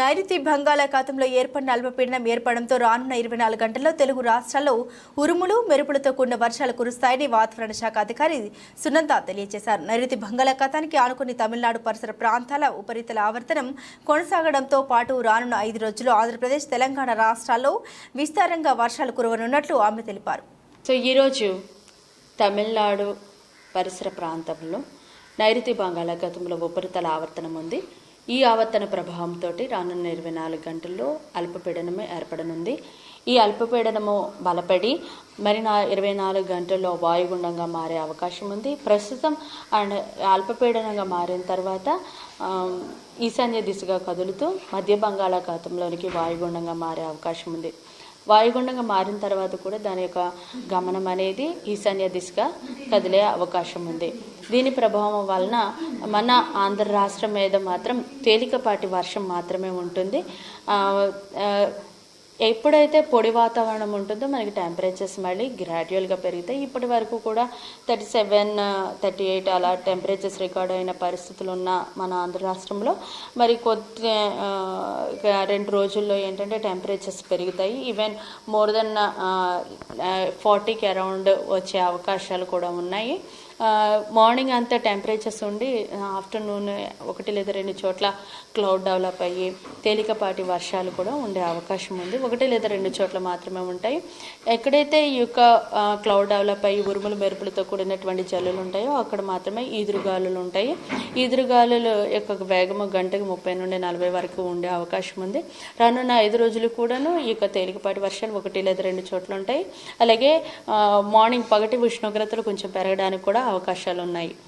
నైరుతి బంగాళాఖాతంలో ఏర్పడిన అల్పపీడనం ఏర్పడంతో రానున్న ఇరవై నాలుగు గంటల్లో తెలుగు రాష్ట్రాల్లో ఉరుములు మెరుపులతో కూడిన వర్షాలు కురుస్తాయని వాతావరణ శాఖ అధికారి సునంద తెలియజేశారు. నైరుతి బంగాళాఖాతానికి ఆనుకుని తమిళనాడు పరిసర ప్రాంతాల ఉపరితల ఆవర్తనం కొనసాగడంతో పాటు రానున్న ఐదు రోజుల్లో ఆంధ్రప్రదేశ్ తెలంగాణ రాష్ట్రాల్లో విస్తారంగా వర్షాలు కురవనున్నట్లు ఆమె తెలిపారు. సో ఈరోజు తమిళనాడు పరిసర ప్రాంతంలో నైరుతి బంగాళాఖాతంలో ఉపరితల ఆవర్తనం ఉంది. ఈ ఆవర్తన ప్రభావంతో రానున్న ఇరవై నాలుగు గంటల్లో అల్పపీడనము ఏర్పడనుంది. ఈ అల్పపీడనము బలపడి మరి నా ఇరవై నాలుగు గంటల్లో వాయుగుండంగా మారే అవకాశం ఉంది. ప్రస్తుతం అండ్ అల్పపీడనంగా మారిన తర్వాత ఈశాన్య దిశగా కదులుతూ మధ్య బంగాళాఖాతంలోనికి వాయుగుండంగా మారే అవకాశం ఉంది. వాయుగుండంగా మారిన తర్వాత కూడా దాని యొక్క గమనం అనేది ఈశాన్య దిశగా కదిలే అవకాశం ఉంది. దీని ప్రభావం వలన మన ఆంధ్ర రాష్ట్రం మీద మాత్రం తేలికపాటి వర్షం మాత్రమే ఉంటుంది. ఎప్పుడైతే పొడి వాతావరణం ఉంటుందో మనకి టెంపరేచర్స్ మళ్ళీ గ్రాడ్యువల్గా పెరుగుతాయి. ఇప్పటి వరకు కూడా థర్టీ సెవెన్ థర్టీ ఎయిట్ అలా టెంపరేచర్స్ రికార్డ్ అయిన పరిస్థితులు ఉన్న మన ఆంధ్ర రాష్ట్రంలో మరి కొద్ది రెండు రోజుల్లో ఏంటంటే టెంపరేచర్స్ పెరుగుతాయి. ఈవెన్ మోర్ దెన్ ఫార్టీకి అరౌండ్ వచ్చే అవకాశాలు కూడా ఉన్నాయి. మార్నింగ్ అంతా టెంపరేచర్స్ ఉండి ఆఫ్టర్నూన్ ఒకటి లేదా రెండు చోట్ల క్లౌడ్ డెవలప్ అయ్యి తేలికపాటి వర్షాలు కూడా ఉండే అవకాశం ఉంది. ఒకటి లేదా రెండు చోట్ల మాత్రమే ఉంటాయి. ఎక్కడైతే ఈ యొక్క క్లౌడ్ డెవలప్ అయ్యి ఉరుములు మెరుపులతో కూడినటువంటి జల్లులు ఉంటాయో అక్కడ మాత్రమే ఈదురుగాలులు ఉంటాయి. ఈదురుగాలుల యొక్క వేగము గంటకు ముప్పై నుండి నలభై వరకు ఉండే అవకాశం ఉంది. రానున్న ఐదు రోజులు కూడాను ఈ యొక్క తేలికపాటి వర్షాలు ఒకటి లేదా రెండు చోట్ల ఉంటాయి. అలాగే మార్నింగ్ పగటి ఉష్ణోగ్రతలు కొంచెం పెరగడానికి కూడా అవకాశాలు ఉన్నాయి